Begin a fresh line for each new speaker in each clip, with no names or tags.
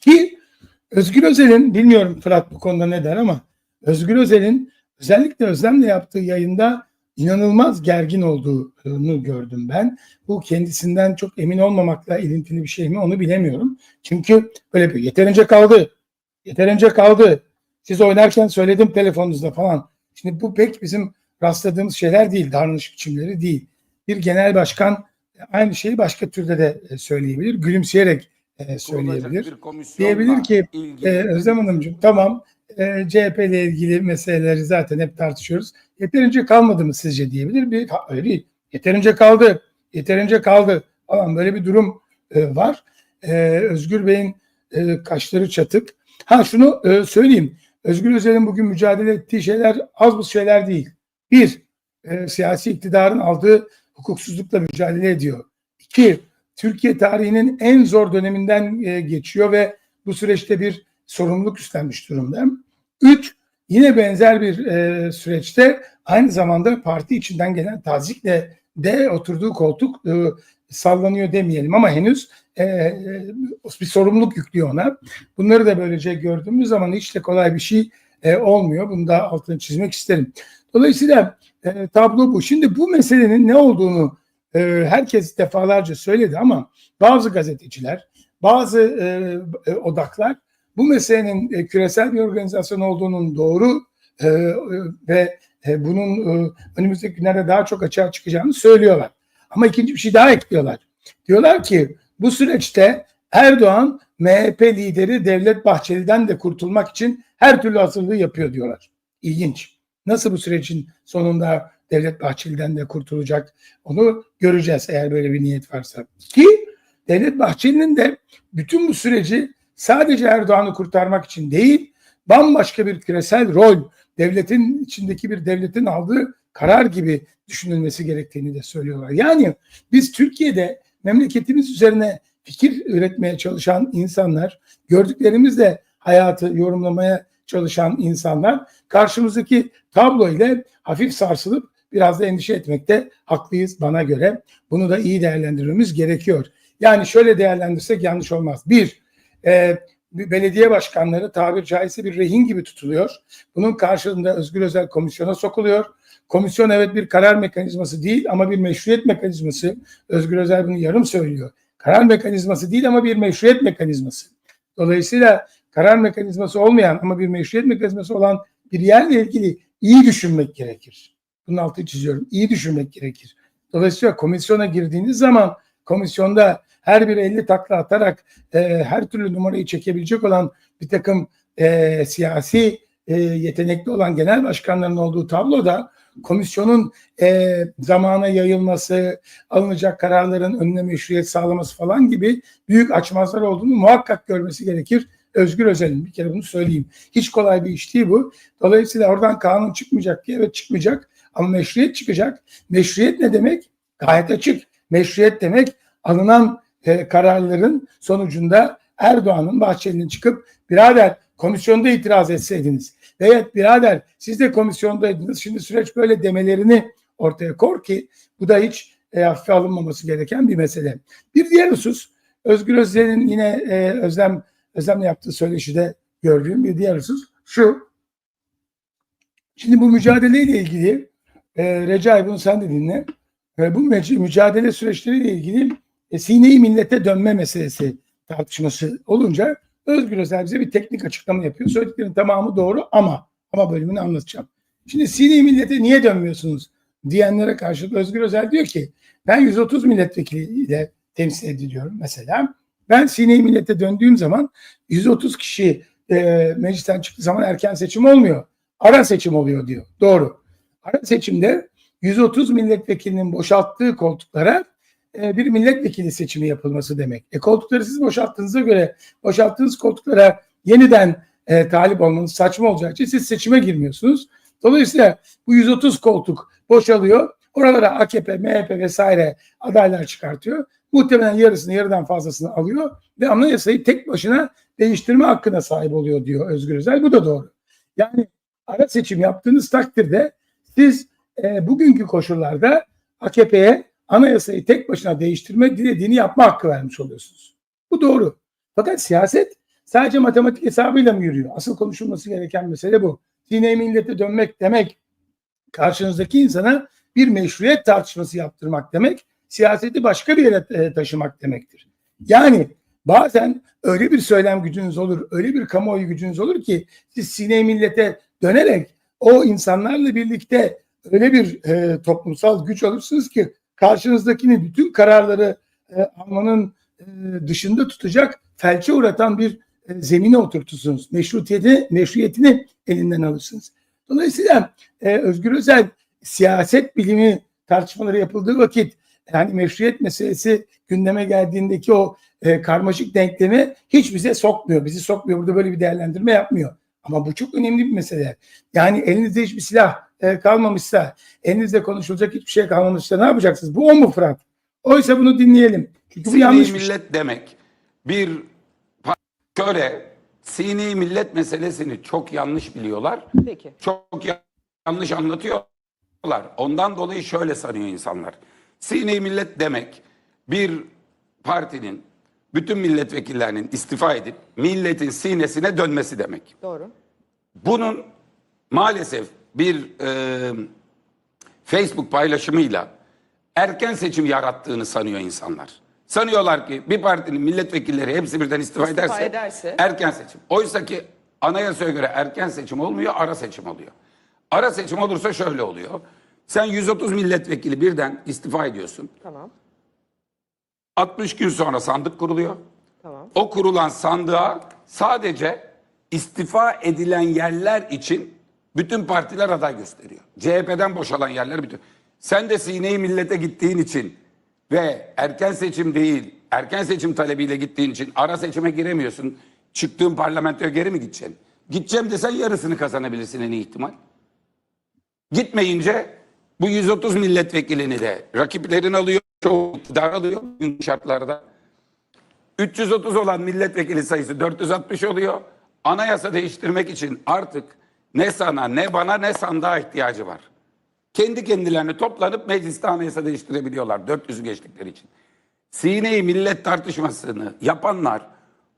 Ki Özgür Özel'in bilmiyorum Fırat bu konuda ne der ama Özgür Özel'in özellikle Özlem'le yaptığı yayında inanılmaz gergin olduğunu gördüm ben. Bu kendisinden çok emin olmamakla ilintili bir şey mi onu bilemiyorum. Çünkü böyle bir yeterince kaldı. Yeterince kaldı. Siz oynarken söyledim telefonunuzda falan. Şimdi bu pek bizim rastladığımız şeyler değil, davranış biçimleri değil. Bir genel başkan aynı şeyi başka türde de e, söyleyebilir. Gülümseyerek e, söyleyebilir. Diyebilir ki e, Özlem Hanımcığım tamam e, CHP ile ilgili meseleleri zaten hep tartışıyoruz. Yeterince kalmadı mı sizce diyebilir. Bir, öyle değil. Yeterince kaldı. Yeterince kaldı falan böyle bir durum e, var. E, Özgür Bey'in e, kaşları çatık. Ha şunu e, söyleyeyim. Özgür Özel'in bugün mücadele ettiği şeyler az bu şeyler değil. Bir, e, siyasi iktidarın aldığı hukuksuzlukla mücadele ediyor. İki, Türkiye tarihinin en zor döneminden e, geçiyor ve bu süreçte bir sorumluluk üstlenmiş durumda. Üç, yine benzer bir e, süreçte aynı zamanda parti içinden gelen tazikle de oturduğu koltuk e, sallanıyor demeyelim ama henüz e, e, bir sorumluluk yüklüyor ona. Bunları da böylece gördüğümüz zaman hiç de kolay bir şey e, olmuyor. Bunu da altını çizmek isterim. Dolayısıyla e, tablo bu. Şimdi bu meselenin ne olduğunu e, herkes defalarca söyledi ama bazı gazeteciler, bazı e, e, odaklar bu meselenin e, küresel bir organizasyon olduğunun doğru e, e, ve e, bunun e, önümüzdeki günlerde daha çok açığa çıkacağını söylüyorlar. Ama ikinci bir şey daha ekliyorlar. Diyorlar ki bu süreçte Erdoğan MHP lideri Devlet Bahçeli'den de kurtulmak için her türlü hazırlığı yapıyor diyorlar. İlginç. Nasıl bu sürecin sonunda Devlet Bahçeli'den de kurtulacak onu göreceğiz eğer böyle bir niyet varsa. Ki Devlet Bahçeli'nin de bütün bu süreci sadece Erdoğan'ı kurtarmak için değil bambaşka bir küresel rol devletin içindeki bir devletin aldığı karar gibi düşünülmesi gerektiğini de söylüyorlar. Yani biz Türkiye'de memleketimiz üzerine fikir üretmeye çalışan insanlar, gördüklerimizle hayatı yorumlamaya çalışan insanlar karşımızdaki tablo ile hafif sarsılıp biraz da endişe etmekte haklıyız bana göre. Bunu da iyi değerlendirmemiz gerekiyor. Yani şöyle değerlendirsek yanlış olmaz. Bir, e, belediye başkanları tabir caizse bir rehin gibi tutuluyor. Bunun karşılığında Özgür Özel komisyona sokuluyor. Komisyon evet bir karar mekanizması değil ama bir meşruiyet mekanizması. Özgür Özel bunu yarım söylüyor. Karar mekanizması değil ama bir meşruiyet mekanizması. Dolayısıyla karar mekanizması olmayan ama bir meşruiyet mekanizması olan bir yerle ilgili iyi düşünmek gerekir. Bunun altını çiziyorum. İyi düşünmek gerekir. Dolayısıyla komisyona girdiğiniz zaman komisyonda her bir 50 takla atarak e, her türlü numarayı çekebilecek olan bir takım e, siyasi e, yetenekli olan genel başkanların olduğu tabloda komisyonun e, zamana yayılması, alınacak kararların önüne meşruiyet sağlaması falan gibi büyük açmazlar olduğunu muhakkak görmesi gerekir. Özgür Özel'in bir kere bunu söyleyeyim. Hiç kolay bir iş değil bu. Dolayısıyla oradan kanun çıkmayacak diye evet çıkmayacak ama meşruiyet çıkacak. Meşruiyet ne demek? Gayet açık. Meşruiyet demek alınan e, kararların sonucunda Erdoğan'ın Bahçeli'nin çıkıp birader komisyonda itiraz etseydiniz veya birader siz de komisyondaydınız şimdi süreç böyle demelerini ortaya kor ki bu da hiç e, hafife alınmaması gereken bir mesele. Bir diğer husus Özgür Özel'in yine e, Özlem Özlem'le yaptığı söyleşide gördüğüm bir diğer husus şu. Şimdi bu mücadeleyle ilgili e, Recai bunu sen de dinle. E, bu mücadele süreçleriyle ilgili e, sineyi millete dönme meselesi tartışması olunca Özgür Özel bize bir teknik açıklama yapıyor. Söylediklerinin tamamı doğru ama ama bölümünü anlatacağım. Şimdi sineyi millete niye dönmüyorsunuz diyenlere karşı Özgür Özel diyor ki ben 130 milletvekiliyle temsil ediliyorum mesela. Ben sineyi millete döndüğüm zaman 130 kişi e, meclisten çıktığı zaman erken seçim olmuyor. Ara seçim oluyor diyor. Doğru. Ara seçimde 130 milletvekilinin boşalttığı koltuklara e, bir milletvekili seçimi yapılması demek. E koltukları siz boşalttığınıza göre boşalttığınız koltuklara yeniden e, talip olmanız saçma olacağı için siz seçime girmiyorsunuz. Dolayısıyla bu 130 koltuk boşalıyor. Oralara AKP, MHP vesaire adaylar çıkartıyor. Muhtemelen yarısını yarıdan fazlasını alıyor ve anayasayı tek başına değiştirme hakkına sahip oluyor diyor Özgür Özel. Bu da doğru. Yani ara seçim yaptığınız takdirde siz e, bugünkü koşullarda AKP'ye anayasayı tek başına değiştirme dilediğini yapma hakkı vermiş oluyorsunuz. Bu doğru. Fakat siyaset sadece matematik hesabıyla mı yürüyor? Asıl konuşulması gereken mesele bu. Dine millete dönmek demek karşınızdaki insana bir meşruiyet tartışması yaptırmak demek, siyaseti başka bir yere e, taşımak demektir. Yani bazen öyle bir söylem gücünüz olur, öyle bir kamuoyu gücünüz olur ki siz sine millete dönerek o insanlarla birlikte öyle bir e, toplumsal güç alırsınız ki karşınızdakini bütün kararları e, almanın e, dışında tutacak, felçe uğratan bir e, zemine oturtursunuz. Meşrutiyeti, meşruiyetini elinden alırsınız. Dolayısıyla e, Özgür Özel siyaset bilimi tartışmaları yapıldığı vakit yani meşruiyet meselesi gündeme geldiğindeki o e, karmaşık denklemi hiç bize sokmuyor. Bizi sokmuyor. Burada böyle bir değerlendirme yapmıyor. Ama bu çok önemli bir mesele. Yani elinizde hiçbir silah e, kalmamışsa, elinizde konuşulacak hiçbir şey kalmamışsa ne yapacaksınız? Bu o mu Fırat? Oysa bunu dinleyelim. Çünkü bu
Sini
yanlış bir şey.
millet demek bir köre sini millet meselesini çok yanlış biliyorlar.
Peki.
Çok ya- yanlış anlatıyorlar. Ondan dolayı şöyle sanıyor insanlar. Sini millet demek bir partinin bütün milletvekillerinin istifa edip milletin sinesine dönmesi demek.
Doğru.
Bunun maalesef bir e, Facebook paylaşımıyla erken seçim yarattığını sanıyor insanlar. Sanıyorlar ki bir partinin milletvekilleri hepsi birden istifa,
İstifa
ederse,
ederse-
erken seçim. Oysa ki anayasaya göre erken seçim olmuyor, ara seçim oluyor. Ara seçim olursa şöyle oluyor. Sen 130 milletvekili birden istifa ediyorsun.
Tamam.
60 gün sonra sandık kuruluyor.
Tamam.
O kurulan sandığa sadece istifa edilen yerler için bütün partiler aday gösteriyor. CHP'den boşalan yerler bütün. Sen de sineyi millete gittiğin için ve erken seçim değil, erken seçim talebiyle gittiğin için ara seçime giremiyorsun. Çıktığın parlamentoya geri mi gideceksin? Gideceğim desen yarısını kazanabilirsin en iyi ihtimal. Gitmeyince bu 130 milletvekilini de rakiplerin alıyor, çoğu iktidar alıyor bugün şartlarda. 330 olan milletvekili sayısı 460 oluyor. Anayasa değiştirmek için artık ne sana ne bana ne sandığa ihtiyacı var. Kendi kendilerini toplanıp mecliste anayasa değiştirebiliyorlar 400'ü geçtikleri için. Sineyi millet tartışmasını yapanlar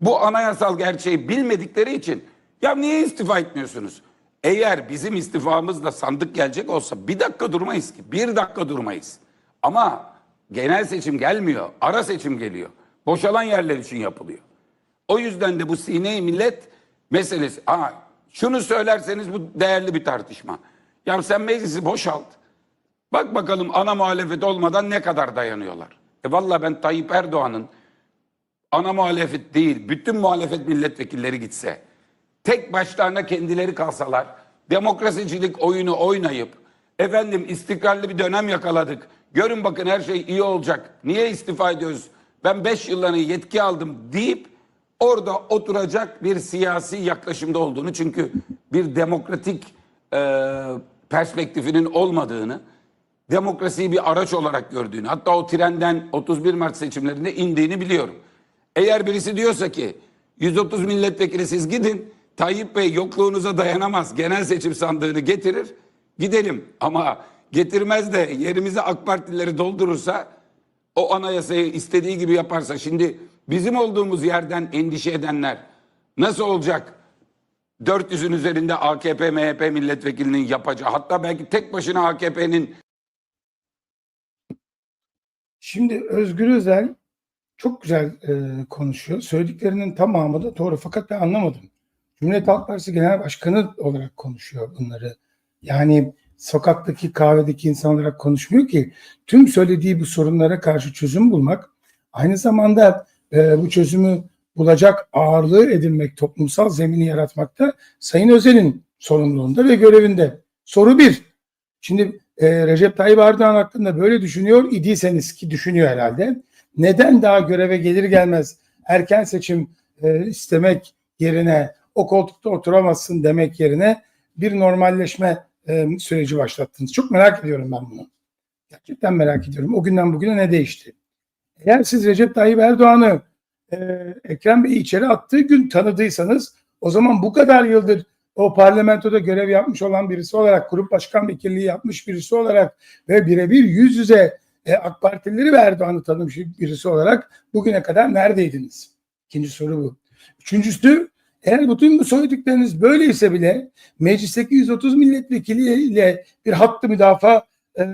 bu anayasal gerçeği bilmedikleri için ya niye istifa etmiyorsunuz? Eğer bizim istifamızla sandık gelecek olsa bir dakika durmayız ki. Bir dakika durmayız. Ama genel seçim gelmiyor. Ara seçim geliyor. Boşalan yerler için yapılıyor. O yüzden de bu sine millet meselesi. Aa, şunu söylerseniz bu değerli bir tartışma. Ya sen meclisi boşalt. Bak bakalım ana muhalefet olmadan ne kadar dayanıyorlar. E valla ben Tayyip Erdoğan'ın ana muhalefet değil, bütün muhalefet milletvekilleri gitse, tek başlarına kendileri kalsalar, demokrasicilik oyunu oynayıp, efendim istikrarlı bir dönem yakaladık, görün bakın her şey iyi olacak, niye istifa ediyoruz, ben 5 yıllarını yetki aldım deyip, orada oturacak bir siyasi yaklaşımda olduğunu, çünkü bir demokratik e, perspektifinin olmadığını, demokrasiyi bir araç olarak gördüğünü, hatta o trenden 31 Mart seçimlerinde indiğini biliyorum. Eğer birisi diyorsa ki 130 milletvekili siz gidin, Tayyip Bey yokluğunuza dayanamaz, genel seçim sandığını getirir, gidelim. Ama getirmez de yerimize AK Partilileri doldurursa, o anayasayı istediği gibi yaparsa, şimdi bizim olduğumuz yerden endişe edenler nasıl olacak? 400'ün üzerinde AKP, MHP milletvekilinin yapacağı, hatta belki tek başına AKP'nin
Şimdi Özgür Özel çok güzel e, konuşuyor. Söylediklerinin tamamı da doğru fakat ben anlamadım. Cumhuriyet Halk Partisi Genel Başkanı olarak konuşuyor bunları. Yani sokaktaki kahvedeki insan olarak konuşmuyor ki. Tüm söylediği bu sorunlara karşı çözüm bulmak aynı zamanda e, bu çözümü bulacak ağırlığı edinmek, toplumsal zemini yaratmakta Sayın Özel'in sorumluluğunda ve görevinde. Soru bir. Şimdi e, Recep Tayyip Erdoğan hakkında böyle düşünüyor idiyseniz ki düşünüyor herhalde. Neden daha göreve gelir gelmez erken seçim e, istemek yerine o koltukta oturamazsın demek yerine bir normalleşme e, süreci başlattınız. Çok merak ediyorum ben bunu. Gerçekten merak ediyorum. O günden bugüne ne değişti? Eğer siz Recep Tayyip Erdoğan'ı e, Ekrem Bey'i içeri attığı gün tanıdıysanız o zaman bu kadar yıldır o parlamentoda görev yapmış olan birisi olarak, grup başkan vekilliği yapmış birisi olarak ve birebir yüz yüze e, AK Partilileri ve Erdoğan'ı tanımış birisi olarak bugüne kadar neredeydiniz? İkinci soru bu. Üçüncüsü eğer bütün bu söyledikleriniz böyleyse bile meclisteki 130 milletvekiliyle bir hattı müdafaa e,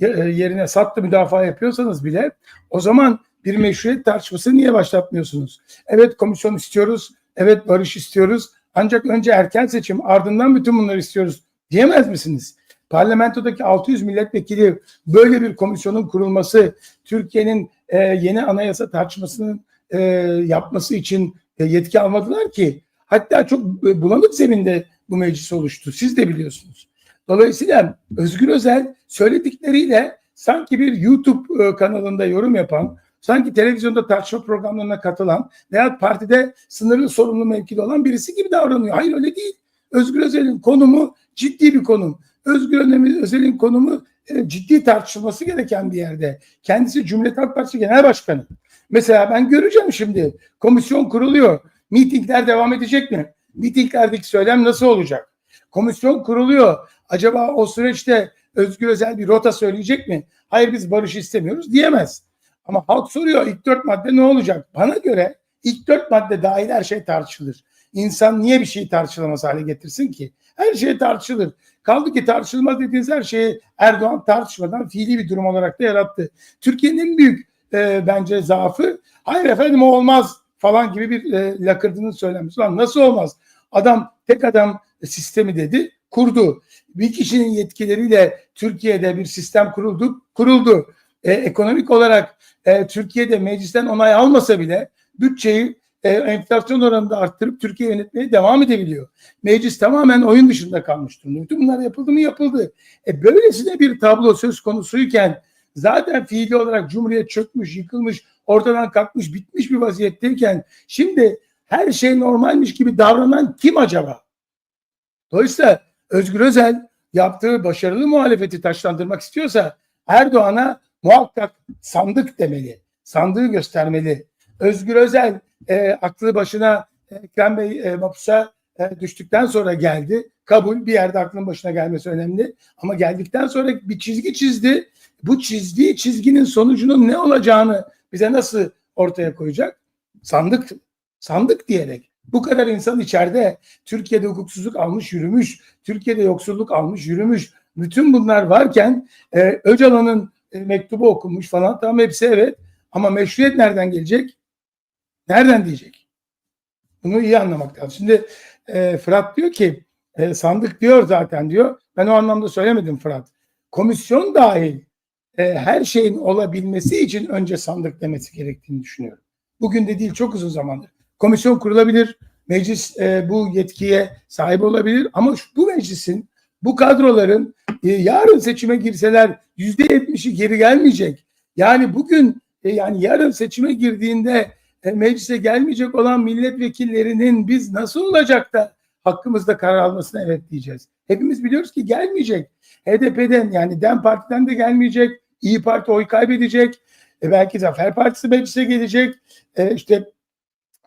yerine sattı müdafaa yapıyorsanız bile o zaman bir meşruiyet tartışması niye başlatmıyorsunuz? Evet komisyon istiyoruz, evet barış istiyoruz ancak önce erken seçim ardından bütün bunları istiyoruz diyemez misiniz? Parlamentodaki 600 milletvekili böyle bir komisyonun kurulması, Türkiye'nin e, yeni anayasa tartışmasının e, yapması için e, yetki almadılar ki. Hatta çok bulanık zeminde bu meclis oluştu. Siz de biliyorsunuz. Dolayısıyla Özgür Özel söyledikleriyle sanki bir YouTube e, kanalında yorum yapan, sanki televizyonda tartışma programlarına katılan veya partide sınırlı sorumlu mevkide olan birisi gibi davranıyor. Hayır öyle değil. Özgür Özel'in konumu ciddi bir konum. Özgür Özel'in konumu e, ciddi tartışılması gereken bir yerde. Kendisi Cumhuriyet Halk Partisi Genel Başkanı. Mesela ben göreceğim şimdi komisyon kuruluyor. Mitingler devam edecek mi? Mitinglerdeki söylem nasıl olacak? Komisyon kuruluyor. Acaba o süreçte Özgür Özel bir rota söyleyecek mi? Hayır biz barış istemiyoruz diyemez. Ama halk soruyor ilk dört madde ne olacak? Bana göre ilk dört madde dahil her şey tartışılır. İnsan niye bir şeyi tartışılamaz hale getirsin ki? Her şey tartışılır. Kaldı ki tartışılmaz dediğiniz her şeyi Erdoğan tartışmadan fiili bir durum olarak da yarattı. Türkiye'nin en büyük e, bence zaafı hayır efendim o olmaz falan gibi bir e, lakırdının söylenmesi. Lan nasıl olmaz? Adam tek adam sistemi dedi, kurdu. Bir kişinin yetkileriyle Türkiye'de bir sistem kuruldu, kuruldu. E, ekonomik olarak e, Türkiye'de meclisten onay almasa bile bütçeyi e, enflasyon oranında arttırıp Türkiye yönetmeye devam edebiliyor. Meclis tamamen oyun dışında kalmış durumda. Bütün bunlar yapıldı mı? Yapıldı. E, böylesine bir tablo söz konusuyken zaten fiili olarak Cumhuriyet çökmüş, yıkılmış, ortadan kalkmış, bitmiş bir vaziyetteyken şimdi her şey normalmiş gibi davranan kim acaba? Dolayısıyla Özgür Özel yaptığı başarılı muhalefeti taşlandırmak istiyorsa Erdoğan'a muhakkak sandık demeli. Sandığı göstermeli. Özgür Özel e, aklı başına Ekrem Bey e, mapusa e, düştükten sonra geldi. Kabul bir yerde aklın başına gelmesi önemli. Ama geldikten sonra bir çizgi çizdi. Bu çizdiği çizginin sonucunun ne olacağını bize nasıl ortaya koyacak? Sandık, sandık diyerek. Bu kadar insan içeride Türkiye'de hukuksuzluk almış yürümüş, Türkiye'de yoksulluk almış yürümüş. Bütün bunlar varken e, Öcalan'ın e, mektubu okunmuş falan tamam hepsi evet. Ama meşruiyet nereden gelecek? Nereden diyecek? Bunu iyi anlamak lazım. Şimdi e, Fırat diyor ki e, sandık diyor zaten diyor. Ben o anlamda söylemedim Fırat. Komisyon dahil e, her şeyin olabilmesi için önce sandık demesi gerektiğini düşünüyorum. Bugün de değil çok uzun zamandır. Komisyon kurulabilir, meclis e, bu yetkiye sahip olabilir ama şu, bu meclisin, bu kadroların e, yarın seçime girseler yüzde yetmişi geri gelmeyecek. Yani bugün e, yani yarın seçime girdiğinde e, meclise gelmeyecek olan milletvekillerinin biz nasıl olacak da hakkımızda karar almasına evet diyeceğiz. Hepimiz biliyoruz ki gelmeyecek. HDP'den yani DEM Parti'den de gelmeyecek. İyi Parti oy kaybedecek. E belki Zafer Partisi meclise gelecek. E işte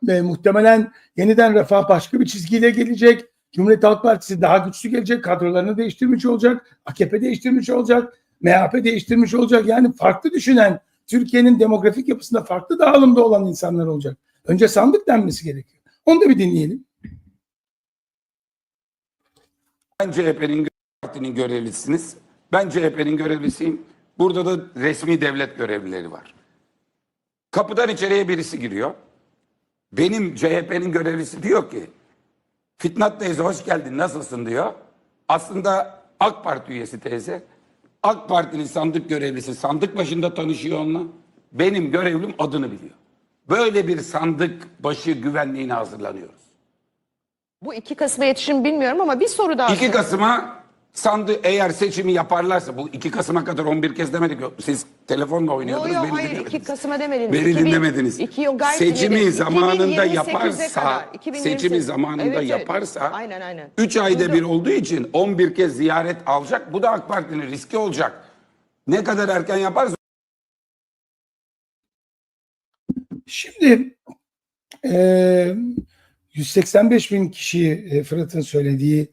e, muhtemelen yeniden Refah başka bir çizgiyle gelecek. Cumhuriyet Halk Partisi daha güçlü gelecek. Kadrolarını değiştirmiş olacak. AKP değiştirmiş olacak. MHP değiştirmiş olacak. Yani farklı düşünen Türkiye'nin demografik yapısında farklı dağılımda olan insanlar olacak. Önce sandık denmesi gerekiyor. Onu da bir dinleyelim.
Ben CHP'nin partinin görevlisiniz. Ben CHP'nin görevlisiyim. Burada da resmi devlet görevlileri var. Kapıdan içeriye birisi giriyor. Benim CHP'nin görevlisi diyor ki Fitnat teyze hoş geldin nasılsın diyor. Aslında AK Parti üyesi teyze. AK Parti'nin sandık görevlisi sandık başında tanışıyor onunla. Benim görevlim adını biliyor. Böyle bir sandık başı güvenliğine hazırlanıyoruz.
Bu 2 Kasım'a yetişim bilmiyorum ama bir soru daha.
2 Kasım'a sandı eğer seçimi yaparlarsa bu 2 Kasım'a kadar 11 kez demedik. Siz telefonla
Yok
oynuyordunuz.
yok
beni
hayır
dinlemediniz.
2 Kasım'a demediniz.
Beni
2000
dinlemediniz.
iki yıl gayet
Seçimi
dinledim.
zamanında
2028'e
yaparsa,
kadar, 2028
seçimi zamanında
Evet, evet.
yaparsa
Aynen aynen.
3 ayda
Duydum.
bir olduğu için 11 kez ziyaret alacak. Bu da AK Parti'nin riski olacak. Ne kadar erken yaparsa
Şimdi e, 185 bin kişi e, Fırat'ın söylediği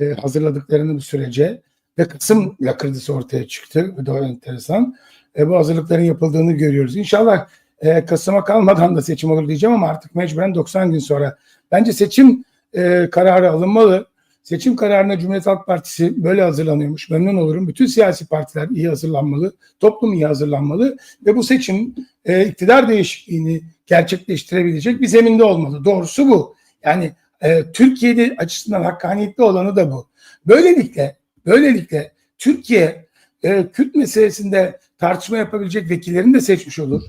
e, hazırladıklarını bu sürece ve Kasım lakırdısı ortaya çıktı. Bu da enteresan. E, bu hazırlıkların yapıldığını görüyoruz. İnşallah Kasım'a kalmadan da seçim olur diyeceğim ama artık mecburen 90 gün sonra. Bence seçim kararı alınmalı. Seçim kararına Cumhuriyet Halk Partisi böyle hazırlanıyormuş. Memnun olurum. Bütün siyasi partiler iyi hazırlanmalı. Toplum iyi hazırlanmalı. Ve bu seçim e, iktidar değişikliğini gerçekleştirebilecek bir zeminde olmalı. Doğrusu bu. Yani e, Türkiye'de açısından hakkaniyetli olanı da bu. Böylelikle, böylelikle Türkiye e, Kürt meselesinde tartışma yapabilecek vekillerini de seçmiş olur.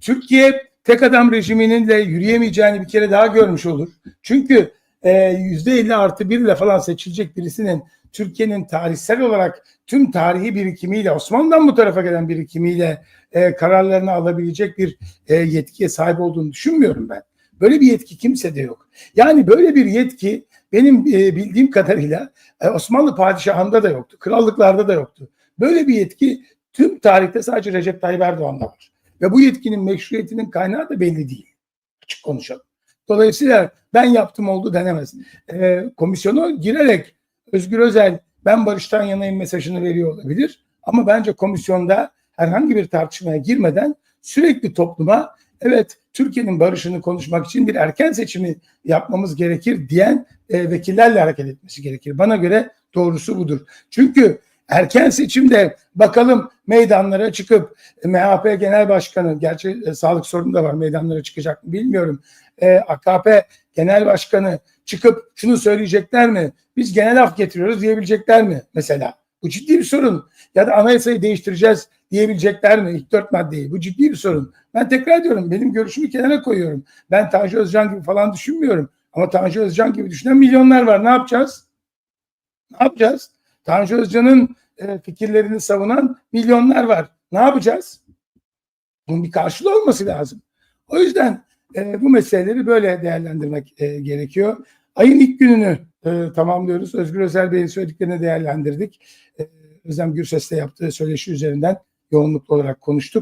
Türkiye tek adam rejiminin de yürüyemeyeceğini bir kere daha görmüş olur. Çünkü e, yüzde 50 artı bir ile falan seçilecek birisinin Türkiye'nin tarihsel olarak tüm tarihi birikimiyle Osmanlı'dan bu tarafa gelen birikimiyle e, kararlarını alabilecek bir e, yetkiye sahip olduğunu düşünmüyorum ben. Böyle bir yetki kimsede yok. Yani böyle bir yetki benim e, bildiğim kadarıyla e, Osmanlı padişahında da yoktu. Krallıklarda da yoktu. Böyle bir yetki tüm tarihte sadece Recep Tayyip Erdoğan'da var. Ve bu yetkinin meşruiyetinin kaynağı da belli değil. Açık konuşalım. Dolayısıyla ben yaptım oldu denemez. E, komisyona girerek Özgür Özel ben barıştan yanayım mesajını veriyor olabilir. Ama bence komisyonda herhangi bir tartışmaya girmeden sürekli topluma evet Türkiye'nin barışını konuşmak için bir erken seçimi yapmamız gerekir diyen e, vekillerle hareket etmesi gerekir. Bana göre doğrusu budur. Çünkü erken seçimde bakalım meydanlara çıkıp e, MHP Genel Başkanı, gerçi e, sağlık sorunu da var meydanlara çıkacak mı bilmiyorum. E, AKP Genel Başkanı çıkıp şunu söyleyecekler mi? Biz genel af getiriyoruz diyebilecekler mi mesela? Bu ciddi bir sorun. Ya da anayasayı değiştireceğiz diyebilecekler mi? İlk dört maddeyi. Bu ciddi bir sorun. Ben tekrar diyorum benim görüşümü kenara koyuyorum. Ben Tanju Özcan gibi falan düşünmüyorum. Ama Tanju Özcan gibi düşünen milyonlar var. Ne yapacağız? Ne yapacağız? Tanju Özcan'ın e, fikirlerini savunan milyonlar var. Ne yapacağız? Bunun bir karşılığı olması lazım. O yüzden e, bu meseleleri böyle değerlendirmek e, gerekiyor. Ayın ilk gününü e, tamamlıyoruz. Özgür Özel Bey'in söylediklerini değerlendirdik. E, Özlem Gürses'le yaptığı söyleşi üzerinden yoğunluklu olarak konuştuk.